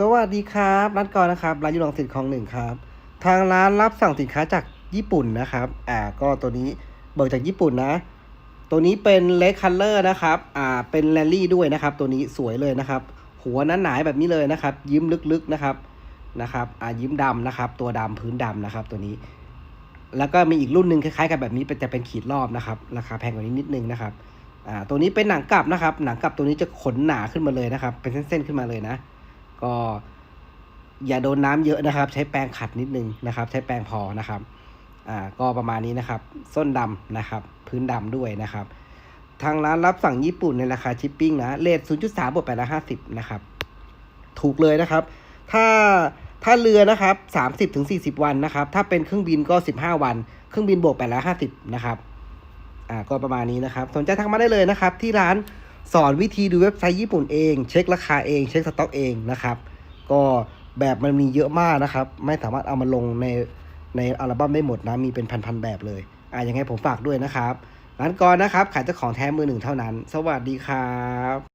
สวัสดีครับร้านกรนะครับร้านยูรองสิทธิ์ของหนึ่งครับ ทางร้านรับสั่งสินค้าจากญี่ปุ่นนะครับ อ่าก็ตัวนี้เบิกจากญี่ปุ่นนะ ตัวนี้เป็นเลคคัลเลอร์นะครับ อ่าเป็นแรลลี่ด้วยนะครับ ตัวนี้สวยเลยนะครับ หัวนั้นหนาแบบนี้เลยนะครับ ยิ้มลึกๆนะครับนะครับอ่ายิ้มดำนะครับ ตัวดำพื้นดำนะครับ ตัวนี้ แล้วก็มีอีกรุ่นหนึ่งคล้ายๆกับแบบนี้เป็นจะเป็นขีดรอบนะครับราคาแพงกว่านี้นิดนึงนะครับอ่าตัวนี้เป็นหนังกลับนะครับ หนังกลับตัวนี้จะขนหนาขึ้นมาเลยนะครับ เป็นเส้นๆขึ้นมาเลยนะ ก็อย่าโดนน้ำเยอะนะครับ ใช้แปรงขัดนิดนึงนะครับ ใช้แปรงพอนะครับอ่าก็ประมาณนี้นะครับ ส้นดำนะครับ พื้นดำด้วยนะครับ ทางร้านรับสั่งญี่ปุ่นในราคาชิปปิ้งนะเลท0.3บวก8ละ50นะครับ ถูกเลยนะครับ ถ้าถ้าเรือนะครับ30ถึง40 วันนะครับ ถ้าเป็นเครื่องบินก็ 15 วัน เครื่องบินบวก8ละ50นะครับ อ่าก็ประมาณนี้นะครับ สนใจทักมาได้เลยนะครับ ที่ร้าน สอนวิธีดูเว็บไซต์ญี่ปุ่นเอง เช็คราคาเอง เช็คสต็อกเองนะครับ ก็แบบมันมีเยอะมากนะครับ ไม่สามารถเอามาลงในในอัลบั้มได้หมดนะ มีเป็นพันๆแบบเลยอะยังไงผมฝากด้วยนะครับร้านกรนะครับ ขายเจ้าของแท้มือหนึ่งเท่านั้น สวัสดีครับ